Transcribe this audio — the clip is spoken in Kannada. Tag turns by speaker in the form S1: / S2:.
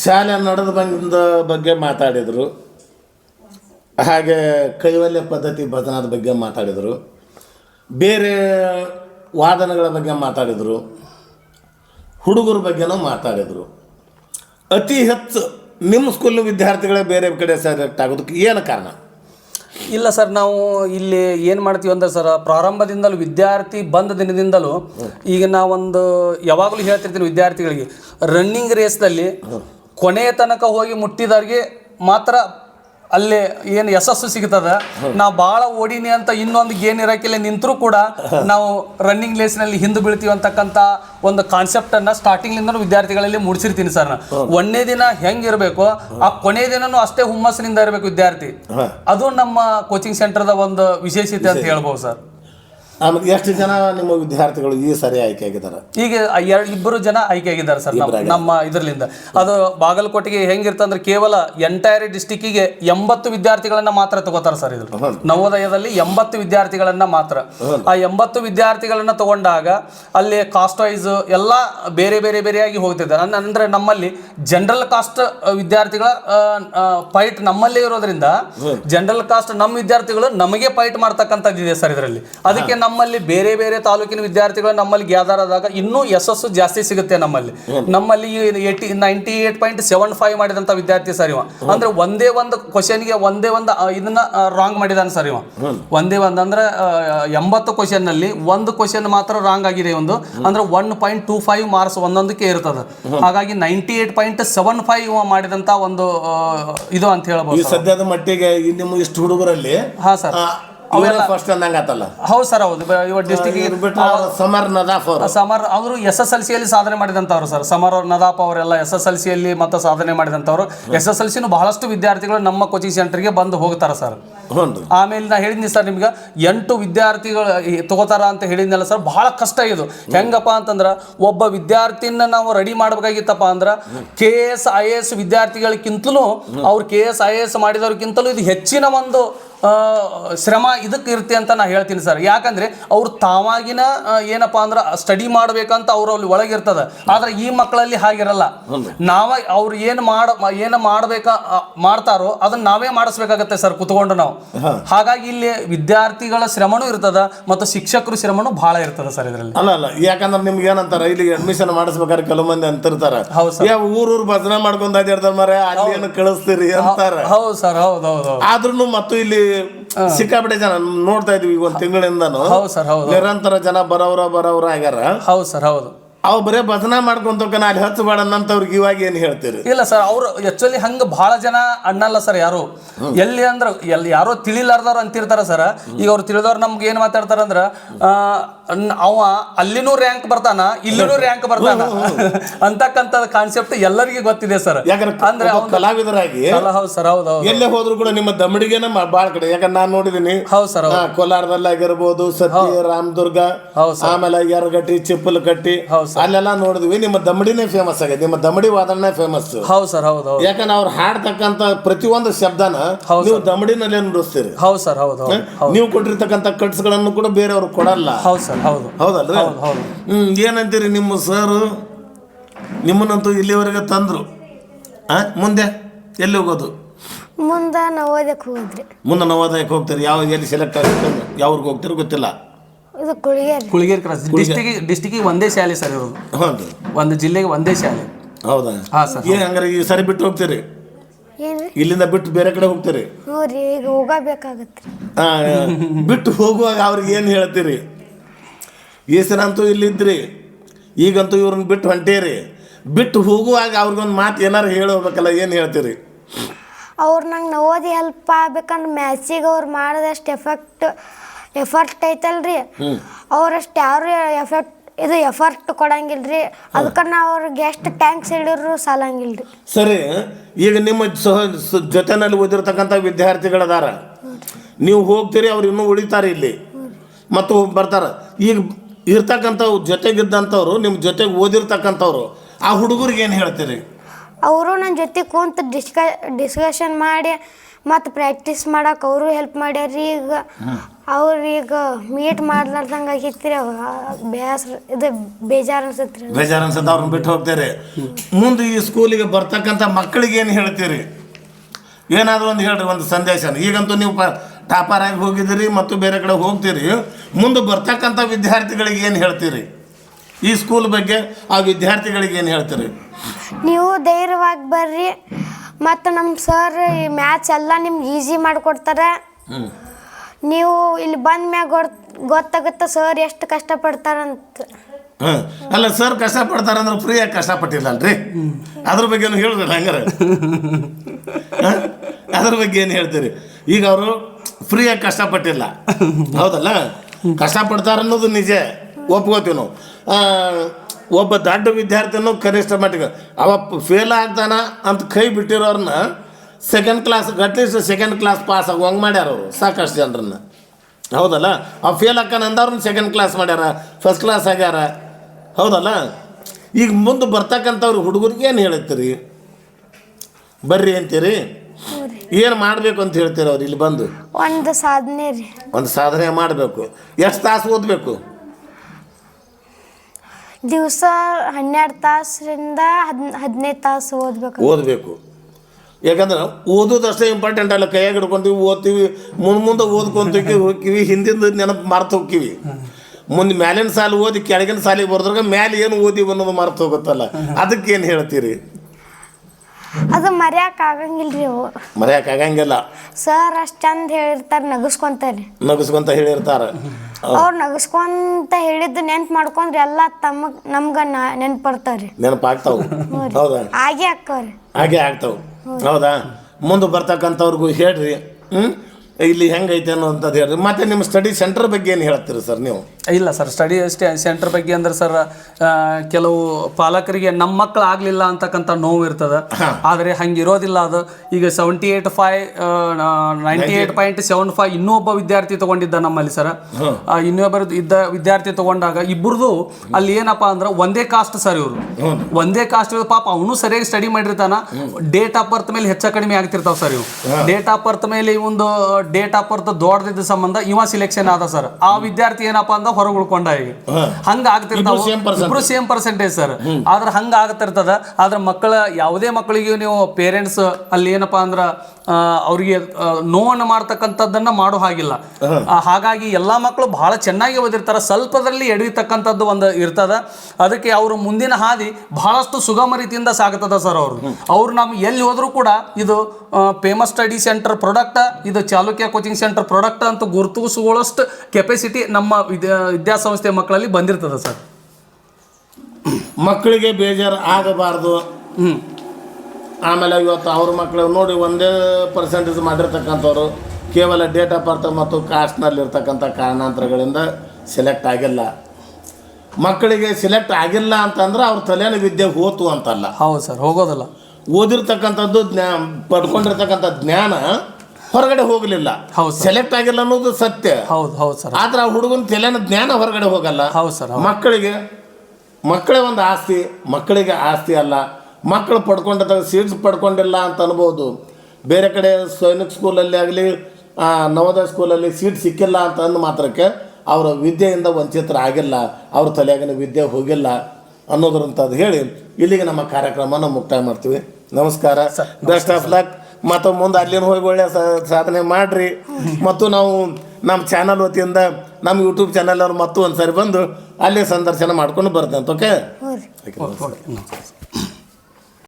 S1: ಶಾಲೆ ನಡೆದು ಬಂದ ಬಗ್ಗೆ ಮಾತಾಡಿದರು. ಹಾಗೆ ಕೈವಲ್ಯ ಪದ್ಧತಿ ಭಜನದ ಬಗ್ಗೆ ಮಾತಾಡಿದರು. ಬೇರೆ ವಾದನಗಳ ಬಗ್ಗೆ ಮಾತಾಡಿದರು. ಹುಡುಗರ ಬಗ್ಗೆನೂ ಮಾತಾಡಿದರು. ಅತಿ ಹೆಚ್ಚು ನಿಮ್ಮ ಸ್ಕೂಲ್ ವಿದ್ಯಾರ್ಥಿಗಳೇ ಬೇರೆ ಕಡೆ ಸೆಲೆಕ್ಟ್ ಆಗೋದಕ್ಕೆ ಏನು ಕಾರಣ?
S2: ಇಲ್ಲ ಸರ್ ನಾವು ಇಲ್ಲಿ ಏನು ಮಾಡ್ತೀವಿ ಅಂದ್ರೆ ಸರ್ ಪ್ರಾರಂಭದಿಂದಲೂ ವಿದ್ಯಾರ್ಥಿ ಬಂದ ದಿನದಿಂದಲೂ ಈಗ ನಾವೊಂದು ಯಾವಾಗಲೂ ಹೇಳ್ತಿರ್ತೀನಿ ವಿದ್ಯಾರ್ಥಿಗಳಿಗೆ ರನ್ನಿಂಗ್ ರೇಸ್ದಲ್ಲಿ ಕೊನೆಯ ತನಕ ಹೋಗಿ ಮುಟ್ಟಿದವ್ರಿಗೆ ಮಾತ್ರ ಅಲ್ಲಿ ಏನು ಯಶಸ್ಸು ಸಿಗ್ತದ? ನಾವು ಭಾಳ ಓಡಿನಿ ಅಂತ ಇನ್ನೊಂದು ಗೇನ್ ಇರೋಕ್ಕಿಲ್ಲ ನಿಂತರೂ ಕೂಡ ನಾವು ರನ್ನಿಂಗ್ ರೇಸ್ನಲ್ಲಿ ಹಿಂದೆ ಬೀಳ್ತೀವಿ ಅಂತಕ್ಕಂಥ ಒಂದು ಕಾನ್ಸೆಪ್ಟನ್ನು ಸ್ಟಾರ್ಟಿಂಗ್ಲಿಂದನು ವಿದ್ಯಾರ್ಥಿಗಳಲ್ಲಿ ಮೂಡಿಸಿರ್ತೀನಿ ಸರ್ ಒಂದನೇ ದಿನ ಹೆಂಗಿರಬೇಕು ಆ ಕೊನೆಯ ದಿನನೂ ಅಷ್ಟೇ ಹುಮ್ಮಸ್ಸಿನಿಂದ ಇರಬೇಕು ವಿದ್ಯಾರ್ಥಿ. ಅದು ನಮ್ಮ ಕೋಚಿಂಗ್ ಸೆಂಟರ್ದ ಒಂದು ವಿಶೇಷತೆ ಅಂತ ಹೇಳ್ಬೋದು ಸರ್
S1: ಆಮೇಲೆ ಎಷ್ಟು ಜನ ನಿಮ್ಮ ವಿದ್ಯಾರ್ಥಿಗಳು ಈ ಸರಿ ಆಯ್ಕೆ ಆಗಿದ್ದಾರೆ?
S2: ಈಗ ಎರಡು ಇಬ್ಬರು ಜನ ಆಯ್ಕೆ ಆಗಿದ್ದಾರೆ ಸರ್ ನಮ್ಮ ನಮ್ಮ ಇದರಲ್ಲಿಂದ. ಅದು ಬಾಗಲಕೋಟೆಗೆ ಹೆಂಗಿರ್ತಂದ್ರೆ ಕೇವಲ ಎಂಟೈರ್ ಡಿಸ್ಟಿಕ್ಕಿಗೆ ಎಂಬತ್ತು ವಿದ್ಯಾರ್ಥಿಗಳನ್ನ ಮಾತ್ರ ತಗೋತಾರೆ ಸರ್ ಇದು ನವೋದಯದಲ್ಲಿ ಎಂಬತ್ತು ವಿದ್ಯಾರ್ಥಿಗಳನ್ನ ಮಾತ್ರ. ಆ ಎಂಬತ್ತು ವಿದ್ಯಾರ್ಥಿಗಳನ್ನ ತಗೊಂಡಾಗ ಅಲ್ಲಿ ಕಾಸ್ಟ್ ವೈಸ್ ಎಲ್ಲ ಬೇರೆ ಬೇರೆ ಬೇರೆಯಾಗಿ ಹೋಗ್ತಿದ್ದಾರೆ ಅಂದ್ರೆ ನಮ್ಮಲ್ಲಿ ಜನರಲ್ ಕಾಸ್ಟ್ ವಿದ್ಯಾರ್ಥಿಗಳ ಫೈಟ್ ನಮ್ಮಲ್ಲೇ ಇರೋದ್ರಿಂದ ಜನರಲ್ ಕಾಸ್ಟ್ ನಮ್ಮ ವಿದ್ಯಾರ್ಥಿಗಳು ನಮಗೆ ಫೈಟ್ ಮಾಡ್ತಕ್ಕಂಥದ್ದಿದೆ ಸರ್ ಇದರಲ್ಲಿ. ಅದಕ್ಕೆ ನಮ್ಮಲ್ಲಿ ಬೇರೆ ಬೇರೆ ತಾಲೂಕಿನ ವಿದ್ಯಾರ್ಥಿಗಳು ನಮ್ಮಲ್ಲಿ ಗ್ಯಾದರ್ ಆದಾಗ ಇನ್ನೂ ಯಶಸ್ಸು ಜಾಸ್ತಿ ಸಿಗುತ್ತೆ ನಮ್ಮಲ್ಲಿ. ನಮ್ಮಲ್ಲಿ eighty ninety eight point seven five ಮಾಡಿದಂಥ ವಿದ್ಯಾರ್ಥಿ ಸರ್ ಇವ. ಅಂದ್ರೆ ಒಂದೇ ಒಂದು ಕ್ವಶನ್ಗೆ ಒಂದೇ ಒಂದು ಇದನ್ನ ರಾಂಗ್ ಮಾಡಿದಾನೆ ಸರ್ ಇವ. ಒಂದೇ ಒಂದು ಅಂದ್ರೆ ಎಂಬತ್ತು ಕ್ವಶನ್ನಲ್ಲಿ ಒಂದು ಕ್ವಶನ್ ಮಾತ್ರ ರಾಂಗ್ ಆಗಿದೆ ಒಂದು. ಅಂದ್ರೆ one point two five marks ಒಂದೊಂದಕ್ಕೆ ಇರ್ತದೆ. ಹಾಗಾಗಿ ninety eight point seven five ಮಾಡಿದಂತ ಒಂದು ಇದು ಅಂತ
S1: ಹೇಳಬಹುದು
S2: ಹೇಳ್ಬೋದು.
S1: ಸದ್ಯದ ಮಟ್ಟಿಗೆ ನಿಮ್ಮ ಇಷ್ಟು ಹುಡುಗರಲ್ಲಿ
S2: ಹಾ ಸರ್.
S1: ಫಸ್ಟ್ ಅಂದಂಗೆ ಆತಲ್ಲ.
S2: ಹೌದು ಸರ್ ಹೌದು. ಬ- ಇವ ಡಿಸ್ಟಿಕ್
S1: ಇವ್ರು ಬಿಟ್ರೆ ಸಮರ್ ನದಾಫ್ ಅವರು.
S2: ಸಮರ್ ಅವರು ಎಸ್ ಎಸ್ ಎಲ್ ಸಿಯಲ್ಲಿ ಸಾಧನೆ ಮಾಡಿದಂತವ್ರು ಸರ್. ಸಮರ್ ಅವ್ರು, ನದಾಪ್ ಅವರೆಲ್ಲ ಎಸ್ ಎಸ್ ಎಲ್ ಸಿಯಲ್ಲಿ ಮತ್ತೆ ಸಾಧನೆ ಮಾಡಿದಂಥವ್ರು. ಎಸ್ ಎಸ್ ಎಲ್ ಸಿನೂ ಬಹಳಷ್ಟು ವಿದ್ಯಾರ್ಥಿಗಳು ನಮ್ಮ ಕೋಚಿಂಗ್ ಸೆಂಟರ್ಗೆ ಬಂದು ಹೋಗ್ತಾರೆ ಸರ್. ಆಮೇಲೆ ನಾ ಹೇಳಿದ್ನಿ ಸರ್ ನಿಮ್ಗೆ ಎಂಟು ವಿದ್ಯಾರ್ಥಿಗಳು ತಗೋತಾರ ಅಂತ ಹೇಳಿದ್ನಲ್ಲ ಸರ್ ಬಹಳ ಕಷ್ಟ ಇದು. ಹೆಂಗಪ್ಪ ಅಂತಂದ್ರೆ ಒಬ್ಬ ವಿದ್ಯಾರ್ಥಿನ ನಾವು ರೆಡಿ ಮಾಡ್ಬೇಕಾಗಿತ್ತಪ್ಪ ಅಂದ್ರೆ K S I A S ವಿದ್ಯಾರ್ಥಿಗಳಿಗಿಂತಲೂ ಅವ್ರು K S I A S ಮಾಡಿದವ್ರಿಗಿಂತಲೂ ಇದು ಹೆಚ್ಚಿನ ಒಂದು ಶ್ರಮ ಇದಕ್ಕೆ ಇರುತ್ತೆ ಅಂತ ನಾನು ಹೇಳ್ತೀನಿ ಸರ್. ಯಾಕಂದ್ರೆ ಅವ್ರು ತಾವಾಗಿನ ಏನಪ್ಪ ಅಂದ್ರೆ ಸ್ಟಡಿ ಮಾಡ್ಬೇಕಂತ ಅವ್ರು ಅಲ್ಲಿ ಒಳಗಿರ್ತದ. ಆದರೆ ಈ ಮಕ್ಕಳಲ್ಲಿ ಹಾಗಿರಲ್ಲ. ನಾವ ಅವ್ರು ಏನು ಮಾಡ ಏನು ಮಾಡಬೇಕಾ ಮಾಡ್ತಾರೋ ಅದನ್ನ ನಾವೇ ಮಾಡಿಸ್ಬೇಕಾಗತ್ತೆ ಸರ್ ಕುತ್ಕೊಂಡು ನಾವು. ಹಾಗಾಗಿ ಇಲ್ಲಿ ವಿದ್ಯಾರ್ಥಿಗಳ ಶ್ರಮನೂ ಇರ್ತದ ಮತ್ತು ಶಿಕ್ಷಕರು ಶ್ರಮನೂ ಬಹಳ ಇರ್ತದ ಸರ್ ಇದರಲ್ಲಿ.
S1: ಅಲ್ಲ ಅಲ್ಲ ಯಾಕಂದ್ರೆ ನಿಮ್ಗೆ ಏನಂತಾರೆ ಇಲ್ಲಿಗೆ ಅಡ್ಮಿಷನ್ ಮಾಡಿಸ್ಬೇಕಾದ್ರೆ ಕೆಲವು ಮಂದಿ ಅಂತಿರ್ತಾರ. ಊರೂರು ಭಜನೆ ಮಾಡ್ಕೊಂಡ್ ಅದಿರ್ತಾರ ಮರ ಅಲ್ಲಿ ಏನು ಕಳಿಸ್ತೀರಿ ಅಂತಾರೆ.
S2: ಹೌದು ಸರ್ ಹೌದು ಹೌದು
S1: ಆದ್ರೂ ಮತ್ತು ಇಲ್ಲಿ ಸಿಕ್ಕಾಪಟ್ಟೆ ಜನ ನೋಡ್ತಾ ಇದ್ವಿ ಈಗ ಒಂದ್ ತಿಂಗಳಿಂದನು.
S2: ಹೌದು ಸರ್ ಹೌದು
S1: ನಿರಂತರ ಜನ ಬರೋರ ಬರೋರ ಆಗ್ಯಾರ.
S2: ಹೌದು ಸರ್ ಹೌದು.
S1: ಅವ್ ಬರೇ ಭಜನ ಮಾಡ್ಕೊಂತಕನ ಅಲ್ಲಿ ಬಾಡಂತ ಅವ್ರಿಗೆ ಇವಾಗ ಏನ್ ಹೇಳ್ತೀರಿ?
S2: ಇಲ್ಲ ಸರ್ ಅವ್ರು ಆಕ್ಚುಲಿ ಹಂಗ ಬಹಳ ಜನ ಅಣ್ಣಲ್ಲ ಸರ್ ಯಾರು. ಎಲ್ಲಿ ಅಂದ್ರ ಎಲ್ಲಿ ಯಾರೋ ತಿಳಿಲಾರ್ದವ್ರು ಅಂತಿರ್ತಾರ ಸರ್. ಈಗ ಅವ್ರು ತಿಳಿದವ್ರು ನಮ್ಗೆ ಏನ್ ಮಾತಾಡ್ತಾರ ಅಂದ್ರ ಆ, ಅವ ಅಲ್ಲಿನೂ ರ್ಯಾಂಕ್ ಬರ್ತಾನ ಇಲ್ಲಿನೂ ರ್ಯಾಂಕ್ ಬರ್ತಾನ. ಅಂತಕ್ಕಂತ ಕಾನ್ಸೆಪ್ಟ್ ಎಲ್ಲರಿಗೂ ಗೊತ್ತಿದೆ ಸರ್.
S1: ಯಾಕಂದ್ರೆ
S2: ಅಂದ್ರೆ
S1: ಕಲಾವಿದರಾಗಿ
S2: ಹೌದು ಸರ್ ಹೌದು
S1: ಎಲ್ಲೇ ಹೋದ್ರು ಕೂಡ ನಿಮ್ಮ ದಮಡಿಗೆ ಬಾಳ ಕಡೆ ಯಾಕಂದ್ರೆ ನಾನು ನೋಡಿದೀನಿ.
S2: ಹೌದು ಸರ್
S1: ಕೋಲಾರದಲ್ಲಿ ಆಗಿರ್ಬೋದು ಸತ್ಯ ರಾಮದುರ್ಗ ಆಮೇಲೆ ಯರಗಟ್ಟಿ ಚಿಪ್ಪಲಕಟ್ಟಿ
S2: ಹೌದು
S1: ಅಲ್ಲೆಲ್ಲ ನೋಡಿದ್ವಿ. ನಿಮ್ಮ ದಮಡಿನೇ ಫೇಮಸ್ ಆಗಿದೆ. ನಿಮ್ಮ ದಮಡಿ ವಾದನೆ ಫೇಮಸ್
S2: ಹೌದು ಸರ್ ಹೌದು
S1: ಯಾಕಂದ್ರೆ ಅವ್ರು ಹಾಡ್ತಕ್ಕಂತ ಪ್ರತಿಯೊಂದು ಶಬ್ದನ ನೀವು ದಮಡಿನಲ್ಲಿ ನುಡಿಸ್ತೀರಿ.
S2: ಹೌದು ಸರ್ ಹೌದು
S1: ನೀವು ಕೊಟ್ಟಿರ್ತಕ್ಕಂಥ ಕಟ್ಸ್ಗಳನ್ನು ಕೂಡ ಬೇರೆಯವ್ರು ಕೊಡಲ್ಲ.
S2: ಹೌದು ಸರ್ ಹೌದು.
S1: ಹೌದಲ್ರಿ?
S2: ಹೌದು ಹೌದು.
S1: ಹ್ಮ್ ಏನಂತೀರಿ ನಿಮ್ಮ ಸರ್? ನಿಮ್ಮನ್ನಂತೂ ಇಲ್ಲಿವರೆಗೆ ತಂದ್ರು. ಆ ಮುಂದೆ ಎಲ್ಲಿ ಹೋಗೋದು?
S3: ಮುಂದೆ ನವೋದಯಕ್ಕೆ ಓದಕ್ಕೆ ಹೋಗಿದ್ರಿ
S1: ಮುಂದೆ ನವೋದಯಕ್ಕೆ ಹೋಗ್ತೀರಿ. ಯಾವ ಎಲ್ಲಿ ಸೆಲೆಕ್ಟ್ ಆಗುತ್ತೆ? ಯಾವ್ರಿಗೆ ಹೋಗ್ತೀರಿ ಗೊತ್ತಿಲ್ಲ.
S3: ಇದು ಕುಳಿಗೇರಿ.
S2: ಕುಳಗೇರಿ ಕ್ರಾಸ್ ಡಿಸ್ಟಿಕ್ ಡಿಸ್ಟಿಕ್ಕಿಗೆ ಒಂದೇ ಶಾಲೆ ಸರ್ ಇರೋದು.
S1: ಹ್ಞೂ ರೀ
S2: ಒಂದು ಜಿಲ್ಲೆಗೆ ಒಂದೇ ಶಾಲೆ.
S1: ಹೌದಾ?
S2: ಹಾಂ ಸರ್
S1: ಏನು ಹಂಗಾರೆ ಈ ಸರಿ ಬಿಟ್ಟು ಹೋಗ್ತೀರಿ?
S3: ಏನ್ರಿ?
S1: ಇಲ್ಲಿಂದ ಬಿಟ್ಟು ಬೇರೆ ಕಡೆ ಹೋಗ್ತೀರಿ?
S3: ಹ್ಞೂ ರೀ ಈಗ ಹೋಗಬೇಕಾಗತ್ತೆ
S1: ಆ, ಬಿಟ್ಟು ಹೋಗುವಾಗ ಅವ್ರಿಗೆ ಏನು ಹೇಳ್ತೀರಿ? ಈಸರಂತೂ ಇಲ್ಲಿದ್ರಿ. ಈಗಂತೂ ಇವ್ರನ್ನ ಬಿಟ್ಟು ಹೊಂಟೇರಿ. ಬಿಟ್ಟು ಹೋಗುವಾಗ ಅವ್ರಿಗೊಂದು ಮಾತು ಏನಾರು ಹೇಳೋಬೇಕಲ್ಲ ಏನು ಹೇಳ್ತೀರಿ?
S3: ಅವ್ರು ನಂಗೆ ನವೋದಿ ಹೆಲ್ಪ್ ಆಗ್ಬೇಕಂದ್ರೆ ಮ್ಯಾಚಿಗೆ ಅವ್ರು ಮಾಡಿದಷ್ಟು ಎಫೆಕ್ಟ್ ಎಫರ್ಟ್ ಐತಲ್ರಿ. ಅವ್ರಷ್ಟು ಯಾರು ಎಫೆಕ್ಟ್ ಇದು ಎಫರ್ಟ್ ಕೊಡಂಗಿಲ್ರಿ. ಅದಕ್ಕೆ ನಾವು ಅವ್ರಿಗೆ ಎಷ್ಟು ಟ್ಯಾಂಕ್ಸ್ ಹೇಳಿದ್ರು ಸಾಲಂಗಿಲ್ರಿ.
S1: ಸರಿ ಈಗ ನಿಮ್ಮ ಸಹ ಜೊತೆನಲ್ಲಿ ಓದಿರ್ತಕ್ಕಂಥ ವಿದ್ಯಾರ್ಥಿಗಳದಾರ. ನೀವು ಹೋಗ್ತೀರಿ ಅವ್ರು ಇನ್ನೂ ಉಳಿತಾರೆ ಇಲ್ಲಿ. ಮತ್ತು ಬರ್ತಾರೆ. ಈಗ ಇರ್ತಕ್ಕಂಥ ಜೊತೆಗಿದ್ದಂಥವ್ರು ನಿಮ್ಮ ಜೊತೆಗೆ ಓದಿರ್ತಕ್ಕಂಥವ್ರು ಆ ಹುಡುಗರಿಗೆ ಏನು ಹೇಳ್ತೀರಿ?
S3: ಅವರು ನನ್ನ ಜೊತೆ ಕುಂತು ಡಿಸ್ಕ ಡಿಸ್ಕಷನ್ ಮಾಡಿ ಮತ್ತು ಪ್ರಾಕ್ಟೀಸ್ ಮಾಡಕ್ಕೆ ಅವರು ಹೆಲ್ಪ್ ಮಾಡ್ಯಾರ ಈಗ. ಅವ್ರು ಈಗ ಮೀಟ್ ಮಾಡ್ಲಾರ್ದಂಗೆ ಆಗೈತಿ ರೀ ಬೇಸರ ಇದು ಬೇಜಾರು ಅನ್ಸತ್ರಿ
S1: ಬೇಜಾರು ಅನ್ಸತ್ತೆ ಅವ್ರನ್ನ ಬಿಟ್ಟು ಹೋಗ್ತೀರಿ. ಮುಂದೆ ಈ ಸ್ಕೂಲಿಗೆ ಬರ್ತಕ್ಕಂಥ ಮಕ್ಕಳಿಗೆ ಏನು ಹೇಳ್ತೀರಿ? ಏನಾದರೂ ಒಂದು ಹೇಳ್ರಿ ಒಂದು ಸಂದೇಶ ಈಗಂತೂ ನೀವು ಪ ಟಾಪರ್ ಆಗಿ ಹೋಗಿದ್ದೀರಿ ಮತ್ತು ಬೇರೆ ಕಡೆ ಹೋಗ್ತೀರಿ. ಮುಂದೆ ಬರ್ತಕ್ಕಂಥ ವಿದ್ಯಾರ್ಥಿಗಳಿಗೆ ಏನು ಹೇಳ್ತೀರಿ? ಈ ಸ್ಕೂಲ್ ಬಗ್ಗೆ ಆ ವಿದ್ಯಾರ್ಥಿಗಳಿಗೆ ಏನು ಹೇಳ್ತೀರಿ?
S3: ನೀವು ಧೈರ್ಯವಾಗಿ ಬರ್ರಿ ಮತ್ತು ನಮ್ಮ ಸರ್ ಈ ಮ್ಯಾಚ್ ಎಲ್ಲ ನಿಮ್ಗೆ ಈಸಿ ಮಾಡಿಕೊಡ್ತಾರೆ. ನೀವು ಇಲ್ಲಿ ಬಂದ ಮ್ಯಾಗ ಗೊತ್ ಗೊತ್ತಾಗುತ್ತೆ ಸರ್ ಎಷ್ಟು ಕಷ್ಟಪಡ್ತಾರಂತ.
S1: ಹಾಂ ಅಲ್ಲ ಸರ್ ಕಷ್ಟಪಡ್ತಾರೆ ಅಂದ್ರೆ ಫ್ರೀಯಾಗಿ ಕಷ್ಟಪಟ್ಟಿಲ್ಲಲ್ರಿ? ಅದ್ರ ಬಗ್ಗೆ ಏನು ಹೇಳಿದ್ರೆ ಹಂಗಾರೆ? ಅದ್ರ ಬಗ್ಗೆ ಏನು ಹೇಳ್ತೀರಿ? ಈಗ ಅವರು ಫ್ರೀಯಾಗಿ ಕಷ್ಟಪಟ್ಟಿಲ್ಲ. ಹೌದಲ್ಲ? ಕಷ್ಟಪಡ್ತಾರೆ ಅನ್ನೋದು ನಿಜ. ಒಪ್ಕೋತೀವಿ ನಾವು. ಒಬ್ಬ ದೊಡ್ಡ ವಿದ್ಯಾರ್ಥಿನೂ ಕನಿಷ್ಠ ಮಟ್ಟಿಗೆ ಅವ ಫೇಲ್ ಆಗ್ತಾನ ಅಂತ ಕೈ ಬಿಟ್ಟಿರೋರನ್ನ second class at least second class pass ಆಗುವಂಗೆ ಮಾಡ್ಯಾರ ಅವರು. ಸಾಕಷ್ಟು ಜನರನ್ನ. ಹೌದಲ್ಲ? ಆ ಫೇಲ್ ಹಾಕನ ಸೆಕೆಂಡ್ ಕ್ಲಾಸ್ ಮಾಡ್ಯಾರ ಫಸ್ಟ್ ಕ್ಲಾಸ್ ಆಗ್ಯಾರ. ಹೌದಲ್ಲ? ಈಗ ಮುಂದೆ ಬರ್ತಕ್ಕಂಥವ್ರು ಹುಡುಗರಿಗೆ ಏನು ಹೇಳ್ತೀರಿ ಬರ್ರಿ ಅಂತೀರಿ? ಏನು ಮಾಡಬೇಕು ಅಂತ ಹೇಳ್ತೀರ ಅವ್ರು ಇಲ್ಲಿ ಬಂದು?
S3: ಒಂದು ಸಾಧನೆ ರೀ.
S1: ಒಂದು ಸಾಧನೆ ಮಾಡಬೇಕು. ಎಷ್ಟು ತಾಸು ಓದಬೇಕು?
S3: ದಿವಸ ಹನ್ನೆರಡು ತಾಸರಿಂದ ಹದ್ ಹದಿನೈದು ತಾಸು ಓದ್ಬೇಕು.
S1: ಓದಬೇಕು. ಯಾಕಂದ್ರೆ ಓದೋದಷ್ಟೇ ಇಂಪಾರ್ಟೆಂಟ್ ಅಲ್ಲ. ಕೈಯಾಗ ಹಿಡ್ಕೊಂತೀವಿ ಓದ್ತೀವಿ ಮುಂದೆ ಮುಂದೆ ಓದ್ಕೊಂತೀವಿ ಹೋಗ್ತೀವಿ ಹಿಂದಿಂದ ನೆನಪು ಮರ್ತು ಹೋಗ್ತೀವಿ. ಮುಂದೆ ಮ್ಯಾಲಿನ ಸಾಲು ಓದಿ ಕೆಳಗಿನ ಸಾಲಿಗೆ ಬರೋದ್ರಾಗ ಮ್ಯಾಲೆ ಏನು ಓದಿ ಅನ್ನೋದು ಮರ್ತು ಹೋಗುತ್ತಲ್ಲ. ಅದಕ್ಕೆ ಏನು ಹೇಳ್ತೀರಿ?
S3: ಅದು ಮರ್ಯಾಕ್ ಆಗಂಗಿಲ್ರಿ ಅವು.
S1: ಮರ್ಯಾಕ್ ಆಗಂಗಿಲ್ಲ.
S3: ಸರ್ ಅಷ್ಟ್ ಚಂದ ಹೇಳಿರ್ತಾರ ನಗಸ್ಕೊಂತಾರೆ.
S1: ನಗಸ್ಕೊಂತ ಹೇಳಿರ್ತಾರ.
S3: ಅವ್ರು ನಗಸ್ಕೊಂತ ಹೇಳಿದ್ದು ನೆನ್ಪ್ ಮಾಡ್ಕೊಂಡ್ರೆ ಎಲ್ಲ ತಮಗ್ ನಮ್ಗ ನೆನ್ಪ್ ಬರ್ತಾವ್ರಿ
S1: ನೆನಪಾಗ್ತಾವ. ಹೌದಾ?
S3: ಹಾಗೆ ಅಕ್ಕವ್ರಿ
S1: ಹಾಗೆ ಆಗ್ತಾವೆ. ಹೌದಾ? ಮುಂದೆ ಬರ್ತಕ್ಕಂಥವ್ರಿಗೂ ಹೇಳ್ರಿ. ಹ್ಞೂ ಇಲ್ಲಿ ಹೆಂಗೈತೆ ಅನ್ನೋಂಥದ್ದು ಹೇಳ್ರಿ. ಮತ್ತೆ ನಿಮ್ಮ ಸ್ಟಡಿ ಸೆಂಟರ್ ಬಗ್ಗೆ ಏನು ಹೇಳ್ತೀರಿ ಸರ್ ನೀವು?
S2: ಇಲ್ಲ ಸರ್ ಸ್ಟಡಿ ಅಷ್ಟೇ ಸೆಂಟರ್ ಬಗ್ಗೆ ಅಂದ್ರೆ ಸರ್ ಕೆಲವು ಪಾಲಕರಿಗೆ ನಮ್ಮ ಮಕ್ಕಳು ಆಗಲಿಲ್ಲ ಅಂತಕ್ಕಂಥ ನೋವು ಇರ್ತದೆ. ಆದರೆ ಹಂಗಿರೋದಿಲ್ಲ ಅದು. ಈಗ seventy eight five ninety eight point seven five ಇನ್ನೂ ಒಬ್ಬ ವಿದ್ಯಾರ್ಥಿ ತಗೊಂಡಿದ್ದ ನಮ್ಮಲ್ಲಿ ಸರ್ ಇನ್ನೊಬ್ಬರು ಇದ್ದ ವಿದ್ಯಾರ್ಥಿ ತಗೊಂಡಾಗ ಇಬ್ಬರದು ಅಲ್ಲಿ ಏನಪ್ಪಾ ಅಂದ್ರೆ ಒಂದೇ ಕಾಸ್ಟ್ ಸರ್ ಇವರು. ಒಂದೇ ಕಾಸ್ಟ್ ಪಾಪ ಅವನು ಸರಿಯಾಗಿ ಸ್ಟಡಿ ಮಾಡಿರ್ತಾನ. ಡೇಟ್ ಆಫ್ ಬರ್ತ್ ಮೇಲೆ ಹೆಚ್ಚು ಕಡಿಮೆ ಆಗ್ತಿರ್ತಾವ ಸರ್ ಇವು. ಡೇಟ್ ಆಫ್ ಬರ್ತ್ ಮೇಲೆ ಒಂದು ಡೇಟ್ ಆಫ್ ಬರ್ತ್ ದೊಡ್ಡದಿದ್ದ ಸಂಬಂಧ ಇವ ಸಿಲೆಕ್ಷನ್ ಆದ ಸರ್ ಆ ವಿದ್ಯಾರ್ಥಿ ಏನಪ್ಪಾ ಅಂದ್ರೆ ಹೊರಗೆ ಉಳ್ಕೊಂಡ ಈಗ ಹಂಗ ಆಗ್ತಿರ್ತಾವ.
S1: ಇಬ್ರು
S2: ಸೇಮ್ ಪರ್ಸೆಂಟೇಜ್ ಸರ್ ಆದ್ರೆ ಹಂಗ ಆಗ್ತಿರ್ತದ. ಆದ್ರೆ ಮಕ್ಕಳ ಯಾವುದೇ ಮಕ್ಕಳಿಗೆ ನೀವು ಪೇರೆಂಟ್ಸ್ ಅಲ್ಲಿ ಏನಪ್ಪಾ ಅಂದ್ರ ಅವ್ರಿಗೆ ನೋವನ್ನು ಮಾಡ್ತಕ್ಕಂಥದ್ದನ್ನ ಮಾಡೋ ಹಾಗಿಲ್ಲ. ಹಾಗಾಗಿ ಎಲ್ಲಾ ಮಕ್ಕಳು ಬಹಳ ಚೆನ್ನಾಗಿ ಓದಿರ್ತಾರ. ಸ್ವಲ್ಪದಲ್ಲಿ ಎಡವಿತಕ್ಕಂಥದ್ದು ಒಂದು ಇರ್ತದ. ಅದಕ್ಕೆ ಅವರು ಮುಂದಿನ ಹಾದಿ ಬಹಳಷ್ಟು ಸುಗಮ ರೀತಿಯಿಂದ ಸಾಗತದ ಸರ್ ಅವರು. ಅವ್ರು ನಮ್ಗೆ ಎಲ್ಲಿ ಹೋದ್ರು ಕೂಡ ಇದು ಫೇಮಸ್ ಸ್ಟಡಿ ಸೆಂಟರ್ ಪ್ರಾಡಕ್ಟ್ ಇದು ಚಾಲುಕ್ಯ ಕೋಚಿಂಗ್ ಸೆಂಟರ್ ಪ್ರಾಡಕ್ಟ್ ಅಂತ ಗುರುತಿಸುವಷ್ಟು ಕೆಪಾಸಿಟಿ ನಮ್ಮ ವಿದ್ಯಾ ವಿದ್ಯಾಸಂಸ್ಥೆ ಮಕ್ಕಳಲ್ಲಿ ಬಂದಿರ್ತದೆ ಸರ್.
S1: ಮಕ್ಕಳಿಗೆ ಬೇಜಾರು ಆಗಬಾರ್ದು. ಆಮೇಲೆ ಇವತ್ತು ಅವ್ರ ಮಕ್ಕಳು ನೋಡಿ ಒಂದೇ ಪರ್ಸೆಂಟೇಜ್ ಮಾಡಿರ್ತಕ್ಕಂಥವ್ರು ಕೇವಲ ಡೇಟ್ ಆಫ್ ಬರ್ತ್ ಮತ್ತು ಕಾಸ್ಟ್ನಲ್ಲಿರ್ತಕ್ಕಂಥ ಕಾರಣಾಂತರಗಳಿಂದ ಸೆಲೆಕ್ಟ್ ಆಗಿಲ್ಲ. ಮಕ್ಕಳಿಗೆ ಸೆಲೆಕ್ಟ್ ಆಗಿಲ್ಲ ಅಂತಂದ್ರೆ ಅವ್ರ ತಲೆಯಲ್ಲಿ ವಿದ್ಯೆ ಹೋತು ಅಂತಲ್ಲ.
S2: ಹೌದು ಸರ್ ಹೋಗೋದಲ್ಲ.
S1: ಓದಿರ್ತಕ್ಕಂಥದ್ದು ಜ್ಞಾ ಪಡ್ಕೊಂಡಿರ್ತಕ್ಕಂಥ ಜ್ಞಾನ ಹೊರಗಡೆ ಹೋಗಲಿಲ್ಲ.
S2: ಹೌದು ಸರ್.
S1: ಸೆಲೆಕ್ಟ್ ಆಗಿಲ್ಲ ಅನ್ನೋದು ಸತ್ಯ.
S2: ಹೌದು ಹೌದು ಸರ್.
S1: ಆದ್ರೆ ಆ ಹುಡುಗನ ತಲೆನ ಜ್ಞಾನ ಹೊರಗಡೆ ಹೋಗಲ್ಲ.
S2: ಹೌದು ಸರ್ ಹೌದು.
S1: ಮಕ್ಕಳಿಗೆ ಮಕ್ಕಳೇ ಒಂದು ಆಸ್ತಿ ಮಕ್ಕಳಿಗೆ ಆಸ್ತಿ ಅಲ್ಲ. ಮಕ್ಕಳು ಪಡ್ಕೊಂಡಿದ್ದಾಗ ಸೀಟ್ಸ್ ಪಡ್ಕೊಂಡಿಲ್ಲ ಅಂತ ಅನ್ಬೋದು. ಬೇರೆ ಕಡೆ ಸೈನಿಕ್ ಸ್ಕೂಲಲ್ಲಿ ಆಗಲಿ ನವೋದಯ ಸ್ಕೂಲಲ್ಲಿ ಸೀಟ್ ಸಿಕ್ಕಿಲ್ಲ ಅಂತ ಅಂದ ಮಾತ್ರಕ್ಕೆ ಅವರ ವಿದ್ಯೆಯಿಂದ ವಂಚಿತರಾಗಿಲ್ಲ ಅವ್ರ ತಲೆಯಾಗಿನ ವಿದ್ಯೆ ಹೋಗಿಲ್ಲ ಅನ್ನೋದ್ರಂಥದ್ದು ಹೇಳಿ ಇಲ್ಲಿಗೆ ನಮ್ಮ ಕಾರ್ಯಕ್ರಮನ ಮುಕ್ತಾಯ ಮಾಡ್ತೀವಿ. ನಮಸ್ಕಾರ. ಬೆಸ್ಟ್ ಆಫ್ ಲಕ್ ಮತ್ತು ಮುಂದೆ ಅಲ್ಲಿನ ಹೋಗಿ ಒಳ್ಳೆಯ ಸಾ- ಸಾಧನೆ ಮಾಡಿರಿ. ಮತ್ತು ನಾವು ನಮ್ಮ ಚಾನಲ್ ವತಿಯಿಂದ ನಮ್ಮ ಯೂಟ್ಯೂಬ್ ಚಾನಲ್ ಅವ್ರು ಮತ್ತು ಒಂದು ಸರಿ ಬಂದು ಅಲ್ಲೇ ಸಂದರ್ಶನ ಮಾಡ್ಕೊಂಡು ಬರ್ತೇನೆ
S2: ಓಕೆ.